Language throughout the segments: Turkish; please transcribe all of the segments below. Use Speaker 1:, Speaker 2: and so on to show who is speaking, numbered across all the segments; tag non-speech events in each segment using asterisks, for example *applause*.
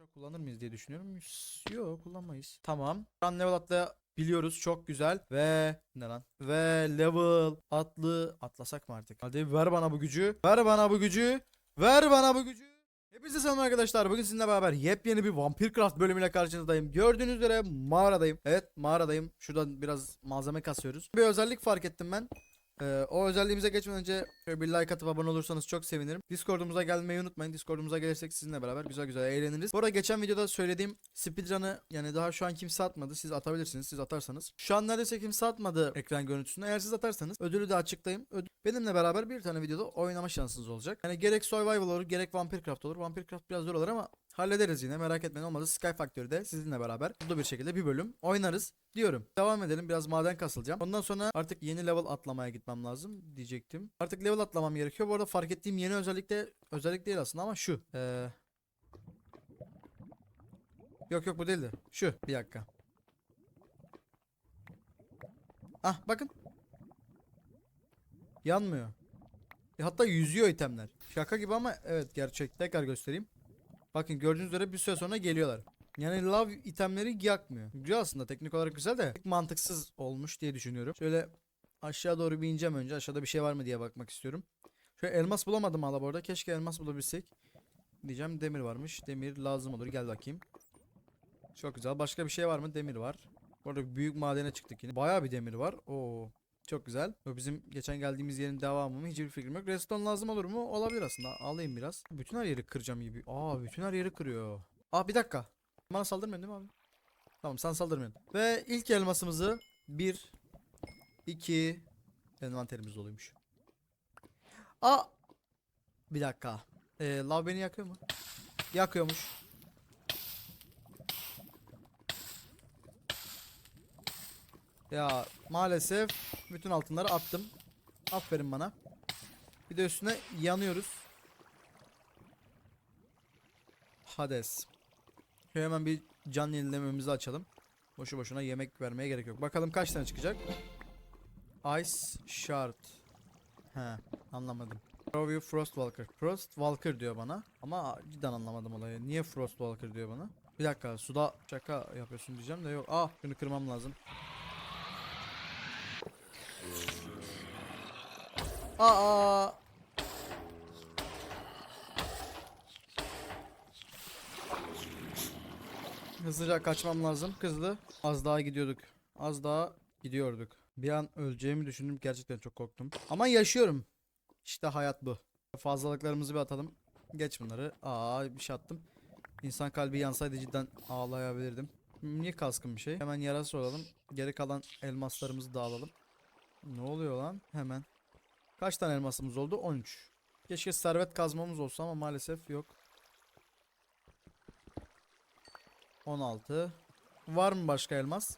Speaker 1: Boşa kullanır mıyız diye düşünüyorum. Yok kullanmayız. Tamam. Şu an level atlayabiliyoruz. Çok güzel. Ve ne lan? Ve level atlı atlasak mı artık? Hadi ver bana bu gücü. Ver bana bu gücü. Ver bana bu gücü. Hepinize selam arkadaşlar. Bugün sizinle beraber yepyeni bir Vampir Craft bölümüyle karşınızdayım. Gördüğünüz üzere mağaradayım. Evet mağaradayım. Şuradan biraz malzeme kasıyoruz. Bir özellik fark ettim ben. Ee, o özelliğimize geçmeden önce şöyle bir like atıp abone olursanız çok sevinirim. Discord'umuza gelmeyi unutmayın. Discord'umuza gelirsek sizinle beraber güzel güzel eğleniriz. Bu arada geçen videoda söylediğim speedrun'ı yani daha şu an kimse atmadı. Siz atabilirsiniz. Siz atarsanız. Şu an neredeyse kimse atmadı ekran görüntüsünü. Eğer siz atarsanız ödülü de açıklayayım. Ödül- Benimle beraber bir tane videoda oynama şansınız olacak. Yani gerek survival olur gerek Vampir Craft olur. Vampir Craft biraz zor olur ama hallederiz yine merak etmeyin olmadı. Sky Factory'de sizinle beraber mutlu bir şekilde bir bölüm oynarız diyorum. Devam edelim biraz maden kasılacağım. Ondan sonra artık yeni level atlamaya gitmem lazım diyecektim. Artık level atlamam gerekiyor. Bu arada fark ettiğim yeni özellik de özellik değil aslında ama şu. Ee... Yok yok bu değildi. Şu bir dakika. Ah bakın. Yanmıyor. E, hatta yüzüyor itemler. Şaka gibi ama evet gerçek. Tekrar göstereyim. Bakın gördüğünüz üzere bir süre sonra geliyorlar. Yani love itemleri yakmıyor. Güzel aslında teknik olarak güzel de mantıksız olmuş diye düşünüyorum. Şöyle aşağı doğru bir ineceğim önce. Aşağıda bir şey var mı diye bakmak istiyorum. Şöyle elmas bulamadım hala bu arada. Keşke elmas bulabilsek. Diyeceğim demir varmış. Demir lazım olur. Gel bakayım. Çok güzel. Başka bir şey var mı? Demir var. Bu arada büyük madene çıktık yine. Bayağı bir demir var. Oo. Çok güzel. Bu bizim geçen geldiğimiz yerin devamı mı? Hiçbir fikrim yok. Redstone lazım olur mu? Olabilir aslında. Alayım biraz. Bütün her yeri kıracağım gibi. Aa bütün her yeri kırıyor. Aa bir dakika. Bana saldırmıyorsun değil mi abi? Tamam sen saldırmıyorsun. Ve ilk elmasımızı 1 2 envanterimiz doluymuş. Aa bir dakika. Ee, lav beni yakıyor mu? Yakıyormuş. Ya maalesef bütün altınları attım. Aferin bana. Bir de üstüne yanıyoruz. Hades. Şöyle hemen bir can yenilememizi açalım. Boşu boşuna yemek vermeye gerek yok. Bakalım kaç tane çıkacak. Ice Shard. He anlamadım. Preview Frostwalker. Frostwalker diyor bana. Ama cidden anlamadım olayı. Niye Frostwalker diyor bana? Bir dakika suda şaka yapıyorsun diyeceğim de yok. Ah şunu kırmam lazım. Aa. Hızlıca kaçmam lazım. Hızlı. Az daha gidiyorduk. Az daha gidiyorduk. Bir an öleceğimi düşündüm. Gerçekten çok korktum. Ama yaşıyorum. İşte hayat bu. Fazlalıklarımızı bir atalım. Geç bunları. Aa bir şey attım. İnsan kalbi yansaydı cidden ağlayabilirdim. Niye kaskın bir şey? Hemen yarası olalım. Geri kalan elmaslarımızı da alalım. Ne oluyor lan? Hemen. Kaç tane elmasımız oldu? 13. Keşke servet kazmamız olsa ama maalesef yok. 16. Var mı başka elmas?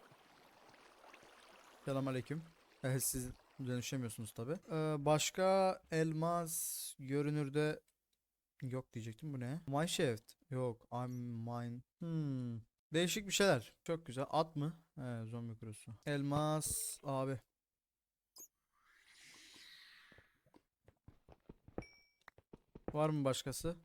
Speaker 1: Selamünaleyküm. *laughs* Evet siz dönüşemiyorsunuz tabi. başka elmas görünürde yok diyecektim. Bu ne? Mineshaft. Yok. I'm mine. Hmm. Değişik bir şeyler. Çok güzel. At mı? He, zombi kurusu. Elmas abi. Var mı başkası?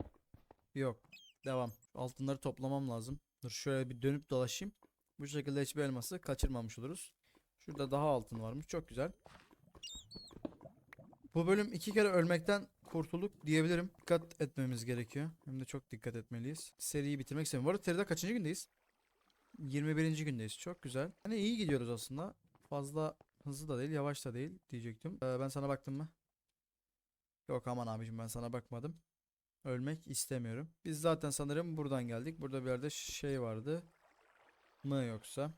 Speaker 1: Yok. Devam. Altınları toplamam lazım. Dur şöyle bir dönüp dolaşayım. Bu şekilde hiçbir elması kaçırmamış oluruz. Şurada daha altın varmış. Çok güzel. Bu bölüm iki kere ölmekten kurtulduk diyebilirim. Dikkat etmemiz gerekiyor. Hem de çok dikkat etmeliyiz. Seriyi bitirmek istemiyorum. Bu arada seride kaçıncı gündeyiz? 21. gündeyiz. Çok güzel. Hani iyi gidiyoruz aslında. Fazla hızlı da değil, yavaş da değil diyecektim. Ee, ben sana baktım mı? Yok aman abicim ben sana bakmadım. Ölmek istemiyorum. Biz zaten sanırım buradan geldik. Burada bir yerde şey vardı. Mı yoksa?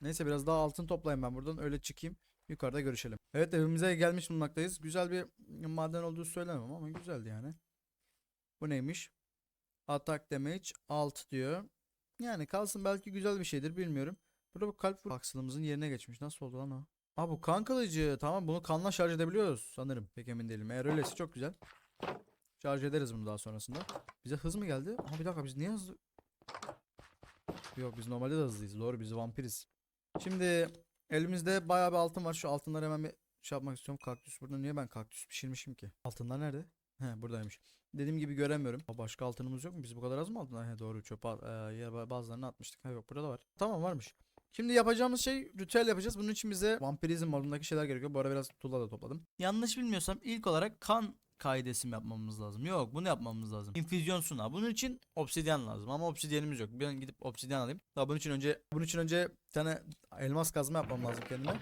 Speaker 1: Neyse biraz daha altın toplayayım ben buradan. Öyle çıkayım. Yukarıda görüşelim. Evet evimize gelmiş bulunmaktayız. Güzel bir maden olduğu söylemem ama güzeldi yani. Bu neymiş? Attack damage alt diyor. Yani kalsın belki güzel bir şeydir bilmiyorum. Burada bu kalp aksılımızın yerine geçmiş. Nasıl oldu lan o? Aa bu kan kılıcı. Tamam bunu kanla şarj edebiliyoruz sanırım. Pek emin değilim. Eğer öyleyse çok güzel. Şarj ederiz bunu daha sonrasında. Bize hız mı geldi? Aha bir dakika biz niye hızlı? Yok biz normalde de hızlıyız. Doğru biz vampiriz. Şimdi elimizde bayağı bir altın var. Şu altınları hemen bir şey yapmak istiyorum. Kaktüs burada. Niye ben kaktüs pişirmişim ki? Altınlar nerede? He buradaymış. Dediğim gibi göremiyorum. Başka altınımız yok mu? Biz bu kadar az mı aldın? He doğru çöpe at- e, ya bazılarını atmıştık. Ha yok burada da var. Tamam varmış. Şimdi yapacağımız şey ritüel yapacağız. Bunun için bize vampirizm modundaki şeyler gerekiyor. Bu arada biraz tuğla da topladım. Yanlış bilmiyorsam ilk olarak kan kaidesi mi yapmamız lazım? Yok bunu yapmamız lazım. İnfüzyon sunağı. Bunun için obsidyen lazım ama obsidyenimiz yok. Ben gidip obsidyen alayım. Daha bunun için önce bunun için önce bir tane elmas kazma yapmam lazım kendime.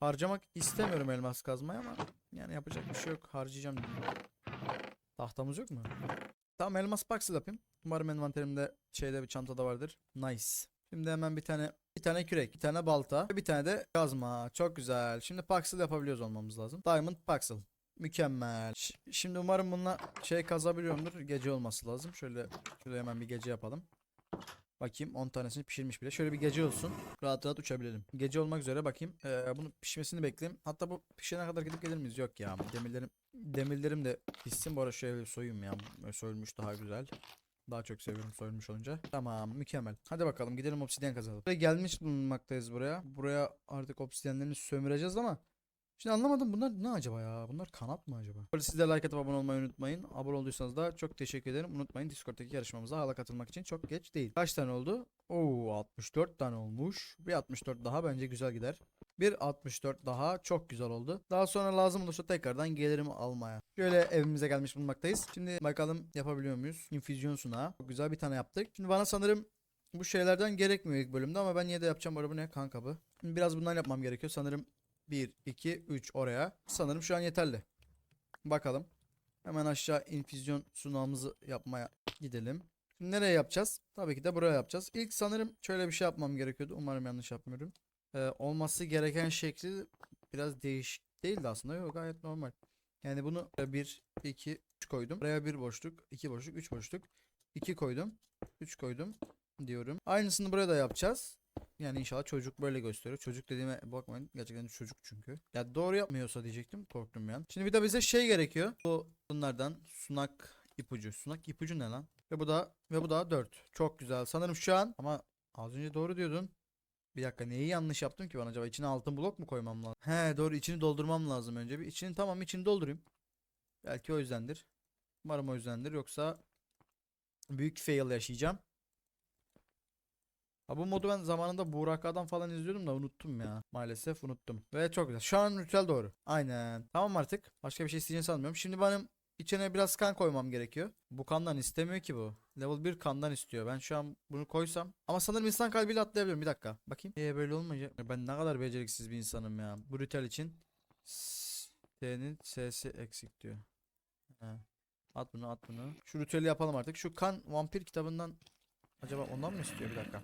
Speaker 1: Harcamak istemiyorum elmas kazmayı ama yani yapacak bir şey yok. Harcayacağım. Tahtamız yok mu? Tamam elmas box yapayım. Umarım envanterimde şeyde bir çantada vardır. Nice. Şimdi hemen bir tane bir tane kürek, bir tane balta, bir tane de kazma. Çok güzel. Şimdi Paxel yapabiliyoruz olmamız lazım. Diamond Paxel. Mükemmel. Ş- Şimdi umarım bununla şey kazabiliyorumdur. Gece olması lazım. Şöyle şöyle hemen bir gece yapalım. Bakayım 10 tanesini pişirmiş bile. Şöyle bir gece olsun. Rahat rahat uçabilelim. Gece olmak üzere bakayım. Ee, bunun pişmesini bekleyeyim. Hatta bu pişene kadar gidip gelir miyiz? Yok ya. Demirlerim demirlerim de pişsin. Bu arada şöyle soyayım ya. Soyulmuş daha güzel. Daha çok seviyorum soyulmuş olunca. Tamam mükemmel. Hadi bakalım gidelim obsidyen kazalım. Buraya gelmiş bulunmaktayız buraya. Buraya artık obsidyenlerini sömüreceğiz ama Şimdi anlamadım bunlar ne acaba ya? Bunlar kanat mı acaba? Böyle siz de like atıp abone olmayı unutmayın. Abone olduysanız da çok teşekkür ederim. Unutmayın Discord'daki yarışmamıza hala katılmak için çok geç değil. Kaç tane oldu? Oo 64 tane olmuş. Bir 64 daha bence güzel gider. Bir 64 daha çok güzel oldu. Daha sonra lazım olursa tekrardan gelirim almaya. Şöyle evimize gelmiş bulunmaktayız. Şimdi bakalım yapabiliyor muyuz? İnfüzyon sunağı. Çok güzel bir tane yaptık. Şimdi bana sanırım bu şeylerden gerekmiyor ilk bölümde ama ben yine de yapacağım. Bu bu ne? Kan kabı. Şimdi biraz bundan yapmam gerekiyor. Sanırım 1, 2, 3 oraya. Sanırım şu an yeterli. Bakalım. Hemen aşağı infüzyon sunağımızı yapmaya gidelim. Şimdi nereye yapacağız? Tabii ki de buraya yapacağız. İlk sanırım şöyle bir şey yapmam gerekiyordu. Umarım yanlış yapmıyorum. Ee, olması gereken şekli biraz değişik değildi aslında. Yok gayet normal. Yani bunu 1, 2, 3 koydum. Buraya bir boşluk, 2 boşluk, 3 boşluk. 2 koydum. 3 koydum diyorum. Aynısını buraya da yapacağız. Yani inşallah çocuk böyle gösteriyor. Çocuk dediğime bakmayın. Gerçekten çocuk çünkü. Ya doğru yapmıyorsa diyecektim. Korktum yani. Şimdi bir de bize şey gerekiyor. Bu bunlardan sunak ipucu. Sunak ipucu ne lan? Ve bu da ve bu da 4. Çok güzel. Sanırım şu an ama az önce doğru diyordun. Bir dakika neyi yanlış yaptım ki ben acaba? İçine altın blok mu koymam lazım? He doğru içini doldurmam lazım önce. Bir içini tamam içini doldurayım. Belki o yüzdendir. Umarım o yüzdendir. Yoksa büyük fail yaşayacağım. Ha bu modu ben zamanında Burak'dan falan izliyordum da unuttum ya. Maalesef unuttum. Ve çok güzel. Şu an ritüel doğru. Aynen. Tamam artık. Başka bir şey isteyeceğini sanmıyorum. Şimdi benim içine biraz kan koymam gerekiyor. Bu kandan istemiyor ki bu. Level 1 kandan istiyor. Ben şu an bunu koysam. Ama sanırım insan kalbiyle atlayabiliyorum. Bir dakika. Bakayım. Ee böyle olmayacak. Ben ne kadar beceriksiz bir insanım ya. Bu ritüel için. S'nin S'si eksik diyor. He. At bunu at bunu. Şu ritüeli yapalım artık. Şu kan vampir kitabından Acaba ondan mı istiyor bir dakika?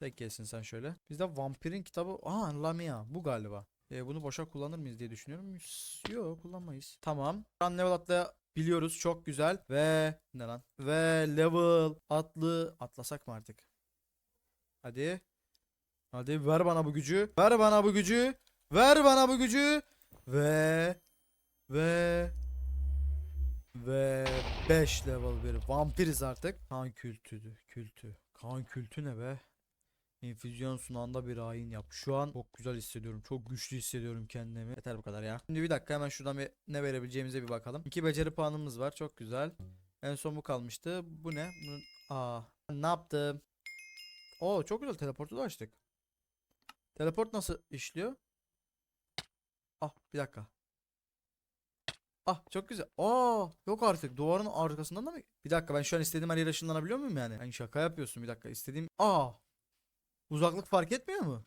Speaker 1: Tek gelsin sen şöyle. Bizde vampirin kitabı. Aa Lamia bu galiba. E, bunu boşa kullanır mıyız diye düşünüyorum. Yok kullanmayız. Tamam. Run level atlayabiliyoruz. Çok güzel. Ve ne lan? Ve level atlı atlasak mı artık? Hadi. Hadi ver bana bu gücü. Ver bana bu gücü. Ver bana bu gücü. Ve ve ve 5 level bir vampiriz artık. Kan kültüdü. Kültü. Kan kültü ne be? İnfüzyon sunağında bir ayin yap. Şu an çok güzel hissediyorum. Çok güçlü hissediyorum kendimi. Yeter bu kadar ya. Şimdi bir dakika hemen şuradan bir ne verebileceğimize bir bakalım. İki beceri puanımız var. Çok güzel. En son bu kalmıştı. Bu ne? Bunun... Aa, ne yaptım? Oo çok güzel. Teleportu da açtık. Teleport nasıl işliyor? Ah bir dakika. Ah çok güzel. Aa yok artık. Duvarın arkasından da mı? Bir dakika ben şu an istediğim her yere ışınlanabiliyor muyum yani? Yani şaka yapıyorsun bir dakika. İstediğim... Aa. Uzaklık fark etmiyor mu?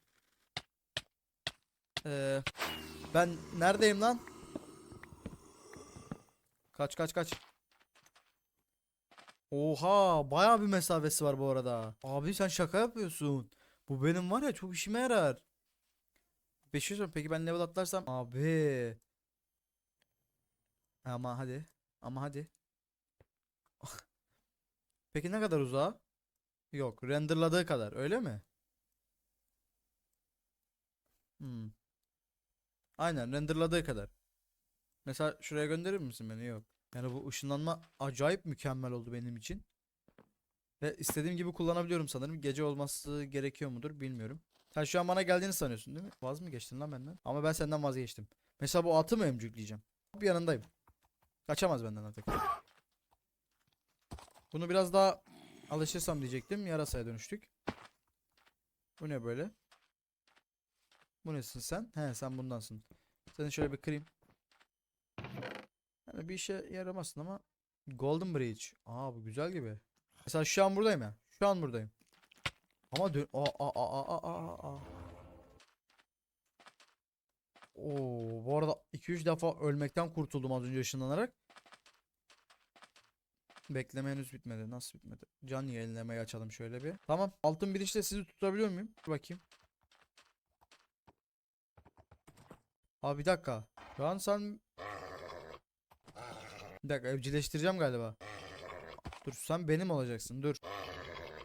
Speaker 1: Ee, ben neredeyim lan? Kaç kaç kaç. Oha bayağı bir mesafesi var bu arada. Abi sen şaka yapıyorsun. Bu benim var ya çok işime yarar. 500 mü? Peki ben level atlarsam? Abi. Ama hadi. Ama hadi. *laughs* Peki ne kadar uzağa? Yok. Renderladığı kadar. Öyle mi? Hmm. Aynen renderladığı kadar. Mesela şuraya gönderir misin beni? Yok. Yani bu ışınlanma acayip mükemmel oldu benim için. Ve istediğim gibi kullanabiliyorum sanırım. Gece olması gerekiyor mudur bilmiyorum. Sen şu an bana geldiğini sanıyorsun değil mi? Vaz mı geçtin lan benden? Ama ben senden vazgeçtim. Mesela bu atı mı emcükleyeceğim? Bir yanındayım. Kaçamaz benden artık. Bunu biraz daha alışırsam diyecektim. Yarasaya dönüştük. Bu ne böyle? Bu nesin sen? He sen bundansın. Seni şöyle bir kırayım. Yani bir işe yaramazsın ama Golden Bridge. Aa bu güzel gibi. Mesela şu an buradayım ya. Şu an buradayım. Ama dön... Aa, aa, aa, aa, aa, aa. Oo, bu arada 2-3 defa ölmekten kurtuldum az önce ışınlanarak. Bekleme henüz bitmedi. Nasıl bitmedi? Can yenilemeyi açalım şöyle bir. Tamam. Altın bir işte sizi tutabiliyor muyum? Dur bakayım. Abi bir dakika. Şu an sen... Bir dakika evcilleştireceğim galiba. Dur sen benim olacaksın dur.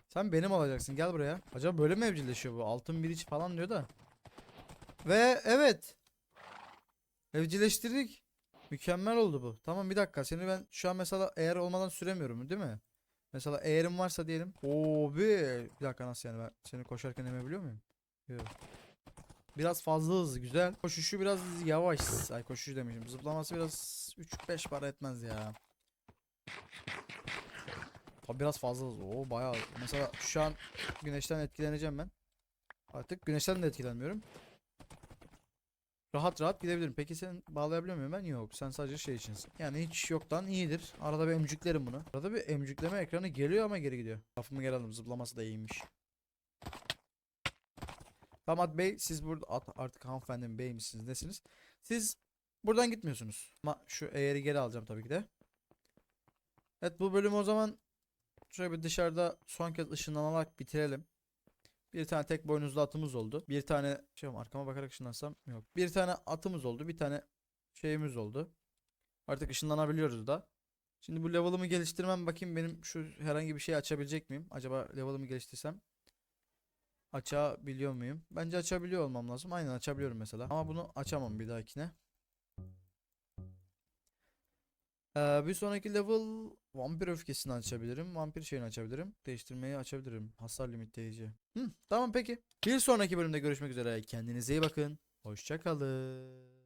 Speaker 1: Sen benim olacaksın gel buraya. Acaba böyle mi evcilleşiyor bu? Altın bir iç falan diyor da. Ve evet. Evcilleştirdik. Mükemmel oldu bu. Tamam bir dakika seni ben şu an mesela eğer olmadan süremiyorum değil mi? Mesela eğerim varsa diyelim. Oo bir. Bir dakika nasıl yani ben seni koşarken emebiliyor muyum? Yok. Biraz fazla hızlı güzel. Koşuşu biraz yavaş. Ay koşuşu demişim. Zıplaması biraz 3-5 para etmez ya. Tabi biraz fazla hızlı. Oo bayağı. Mesela şu an güneşten etkileneceğim ben. Artık güneşten de etkilenmiyorum. Rahat rahat gidebilirim. Peki sen bağlayabiliyor muyum ben? Yok. Sen sadece şey içinsin. Yani hiç yoktan iyidir. Arada bir emcüklerim bunu. Arada bir emcükleme ekranı geliyor ama geri gidiyor. Lafımı geri aldım. Zıplaması da iyiymiş. Damat Bey siz burada artık hanımefendi bey misiniz nesiniz? Siz buradan gitmiyorsunuz. Ama şu eğeri geri alacağım tabii ki de. Evet bu bölümü o zaman şöyle bir dışarıda son kez ışınlanarak bitirelim. Bir tane tek boynuzlu atımız oldu. Bir tane şey arkama bakarak ışınlansam yok. Bir tane atımız oldu. Bir tane şeyimiz oldu. Artık ışınlanabiliyoruz da. Şimdi bu level'ımı geliştirmem bakayım benim şu herhangi bir şey açabilecek miyim? Acaba level'ımı geliştirsem açabiliyor muyum? Bence açabiliyor olmam lazım. Aynen açabiliyorum mesela. Ama bunu açamam bir dahakine. Ee, bir sonraki level vampir öfkesini açabilirim. Vampir şeyini açabilirim. Değiştirmeyi açabilirim. Hasar limitleyici. Hı, tamam peki. Bir sonraki bölümde görüşmek üzere. Kendinize iyi bakın. Hoşça kalın.